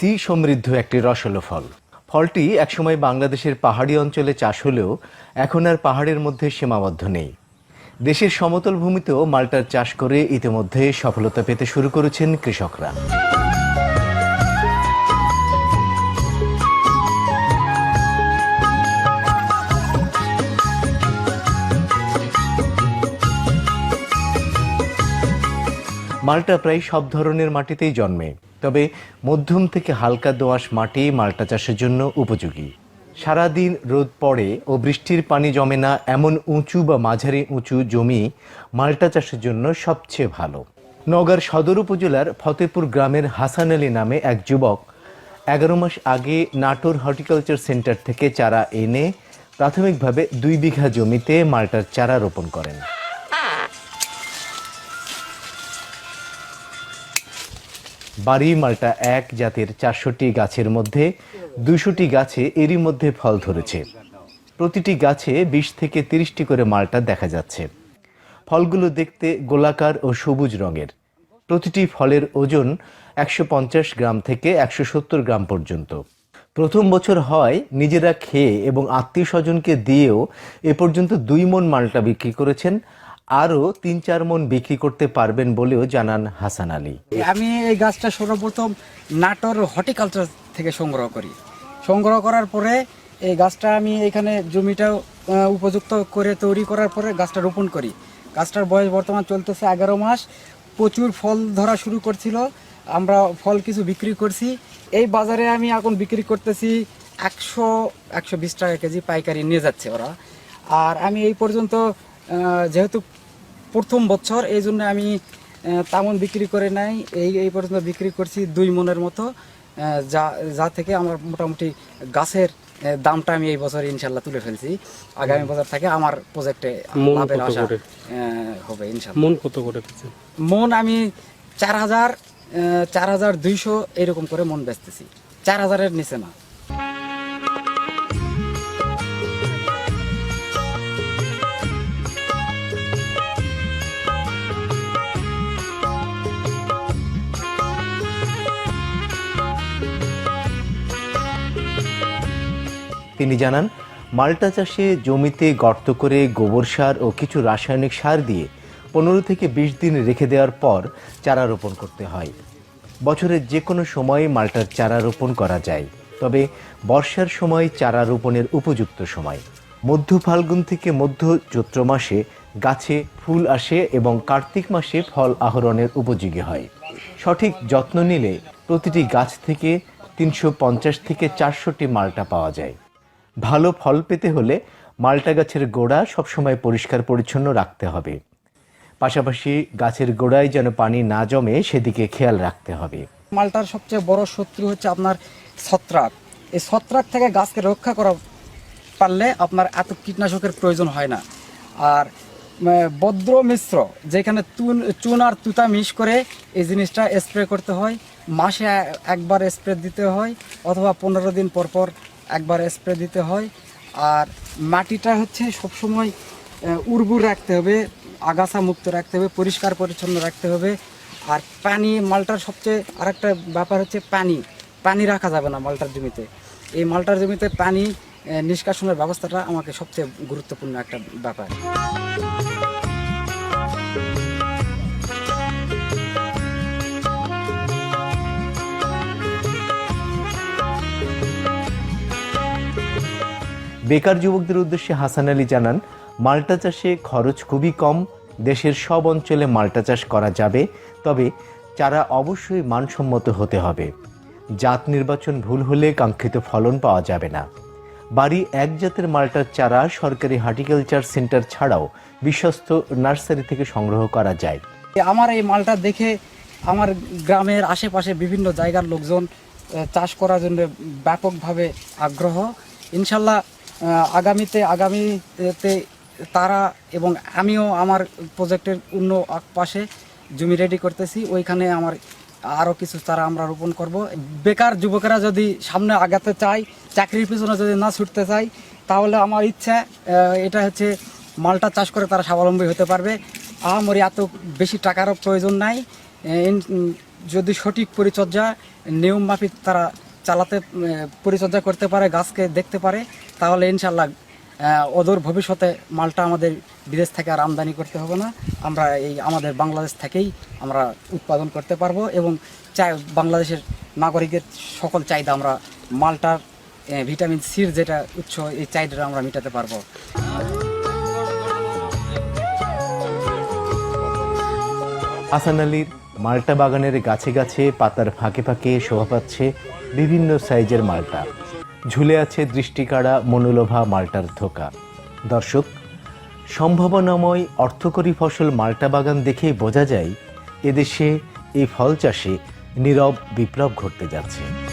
C সমৃদ্ধ একটি রসালো ফল। ফলটি একসময় বাংলাদেশের পাহাড়ি অঞ্চলে চাষ হলেও এখন আর পাহাড়ের মধ্যে সীমাবদ্ধ নেই। দেশের সমতল ভূমিতেও মাল্টার চাষ করে ইতিমধ্যে সফলতা পেতে শুরু করেছেন কৃষকরা। মাল্টা প্রায় সব ধরনের মাটিতেই জন্মে। তবে মধ্যম থেকে হালকা দোআঁশ মাটি মাল্টা চাষের জন্য উপযোগী। সারাদিন রোদ পড়ে ও বৃষ্টির পানি জমে না এমন উঁচু বা মাঝারি উঁচু জমি মাল্টা চাষের জন্য সবচেয়ে ভালো। নওগাঁর সদর উপজেলার ফতেপুর গ্রামের হাসান আলী নামে এক যুবক এগারো মাস আগে নাটোর হর্টিকালচার সেন্টার থেকে চারা এনে প্রাথমিকভাবে দুই বিঘা জমিতে মাল্টার চারা রোপণ করেন। বাড়ি মাল্টা এক জাতের চারশোটি গাছের মধ্যে দুশোটি গাছে এরই মধ্যে ফল ধরেছে। প্রতিটি গাছে বিশ থেকে তিরিশটি করে মাল্টা দেখা যাচ্ছে। ফলগুলো দেখতে গোলাকার ও সবুজ রঙের। প্রতিটি ফলের ওজন একশো পঞ্চাশ গ্রাম থেকে একশো সত্তর গ্রাম পর্যন্ত। প্রথম বছর হয় নিজেরা খেয়ে এবং আত্মীয় স্বজনকে দিয়েও এ পর্যন্ত দুই মন মালটা বিক্রি করেছেন আরও তিন চার মন বিক্রি করতে পারবেন বলেও জানান হাসান আলী। আমি এই গাছটা সর্বপ্রথম নাটোর হর্টিকালচার থেকে সংগ্রহ করি। সংগ্রহ করার পরে এই গাছটা আমি এখানে জমিটা উপযুক্ত করে তৈরি করার পরে গাছটা রোপণ করি। গাছটার বয়স বর্তমান চলতেছে এগারো মাস। প্রচুর ফল ধরা শুরু করছিল। আমরা ফল কিছু বিক্রি করছি। এই বাজারে আমি এখন বিক্রি করতেছি একশো একশো বিশ টাকা কেজি পাইকারি নিয়ে যাচ্ছে ওরা। আর আমি এই পর্যন্ত যেহেতু প্রথম বছর এই জন্য আমি তেমন বিক্রি করে নাই। এই এই পর্যন্ত বিক্রি করছি দুই মনের মতো। যা যা থেকে আমার মোটামুটি গাছের দামটা আমি এই বছর ইনশাল্লাহ তুলে ফেলছি। আগামী বছর থেকে আমার প্রজেক্টে লাভের আশা হবে ইনশাল্লাহ। মন কত করে মন আমি চার হাজার চার হাজার দুইশো এরকম করে মন বেচতেছি। চার হাজারের নিচে না। তিনি জানান, মাল্টা চাষে জমিতে গর্ত করে গোবর সার ও কিছু রাসায়নিক সার দিয়ে পনেরো থেকে বিশ দিন রেখে দেওয়ার পর চারা রোপণ করতে হয়। বছরের যে কোনো সময় মাল্টার চারা রোপণ করা যায়, তবে বর্ষার সময় চারা রোপণের উপযুক্ত সময়। মধ্য ফাল্গুন থেকে মধ্য চৈত্র মাসে গাছে ফুল আসে এবং কার্তিক মাসে ফল আহরণের উপযোগী হয়। সঠিক যত্ন নিলে প্রতিটি গাছ থেকে তিনশো পঞ্চাশ থেকে চারশোটি মাল্টা পাওয়া যায়। ভালো ফল পেতে হলে মাল্টা গাছের গোড়া সবসময় পরিষ্কার পরিচ্ছন্ন রাখতে হবে। পাশাপাশি গাছের গোড়ায় যেন পানি না জমে সেদিকে খেয়াল রাখতে হবে। মালটার সবচেয়ে বড় শত্রু হচ্ছে আপনার ছত্রাক। এই ছত্রাক থেকে গাছকে রক্ষা করা পারলে আপনার এত কীটনাশকের প্রয়োজন হয় না। আর বদ্র মিশ্র, যেখানে তুন, চুন আর তুতা মিশ করে এই জিনিসটা স্প্রে করতে হয়। মাসে একবার স্প্রে দিতে হয়, অথবা পনেরো দিন পর পর একবার স্প্রে দিতে হয়। আর মাটিটা হচ্ছে সবসময় উর্বর রাখতে হবে, আগাছা মুক্ত রাখতে হবে, পরিষ্কার পরিচ্ছন্ন রাখতে হবে। আর পানি, মালটার সবচেয়ে আরেকটা ব্যাপার হচ্ছে পানি। পানি রাখা যাবে না মালটার জমিতে। এই মালটার জমিতে পানি নিষ্কাশনের ব্যবস্থাটা আমাকে সবচেয়ে গুরুত্বপূর্ণ একটা ব্যাপার। বেকার যুবকদের উদ্দেশ্যে হাসান আলী জানান, মাল্টা চাষে খরচ খুবই কম, দেশের সব অঞ্চলে মাল্টা চাষ করা যাবে, তবে চারা অবশ্যই মানসম্মত হতে হবে। জাত নির্বাচন ভুল হলে কাঙ্ক্ষিত ফলন পাওয়া যাবে না। বাড়ি এক জাতের মাল্টার চারা সরকারি হর্টিকালচার সেন্টার ছাড়াও বিশ্বস্ত নার্সারি থেকে সংগ্রহ করা যায়। আমার এই মালটা দেখে আমার গ্রামের আশেপাশে বিভিন্ন জায়গার লোকজন চাষ করার জন্য ব্যাপকভাবে আগ্রহ। ইনশাল্লাহ আগামীতে আগামীতে তারা এবং আমিও আমার প্রজেক্টের অন্য পাশে জমি রেডি করতেছি। ওইখানে আমার আরও কিছু তারা আমরা রোপণ করব। বেকার যুবকেরা যদি সামনে আগাতে চায়, চাকরির পিছনে যদি না ছুটতে চায়, তাহলে আমার ইচ্ছা এটা হচ্ছে মালটা চাষ করে তারা স্বাবলম্বী হতে পারবে। আহামরি এত বেশি টাকারও প্রয়োজন নাই। যদি সঠিক পরিচর্যা, নিয়ম মাফিক তারা চালাতে পরিচর্যা করতে পারে, গাছকে দেখতে পারে, তাহলে ইনশাল্লাহ অদূর ভবিষ্যতে মালটা আমাদের বিদেশ থেকে আর আমদানি করতে হবে না। আমরা এই আমাদের বাংলাদেশ থেকেই আমরা উৎপাদন করতে পারব এবং চাই, বাংলাদেশের নাগরিকের সকল চাহিদা আমরা মালটার ভিটামিন সির যেটা উৎস, এই চাহিদাটা আমরা মেটাতে পারব। হাসান আলীর মাল্টা বাগানের গাছে গাছে পাতার ফাঁকে ফাঁকে শোভা পাচ্ছে। বিভিন্ন সাইজের মাল্টা। ঝুলে আছে দৃষ্টিকাড়া মনোলোভা মাল্টার থোকা দর্শক, সম্ভাবনাময় অর্থকরী ফসল মাল্টা বাগান দেখেই বোঝা যায়, এদেশে এই ফল চাষে নীরব বিপ্লব ঘটতে যাচ্ছে।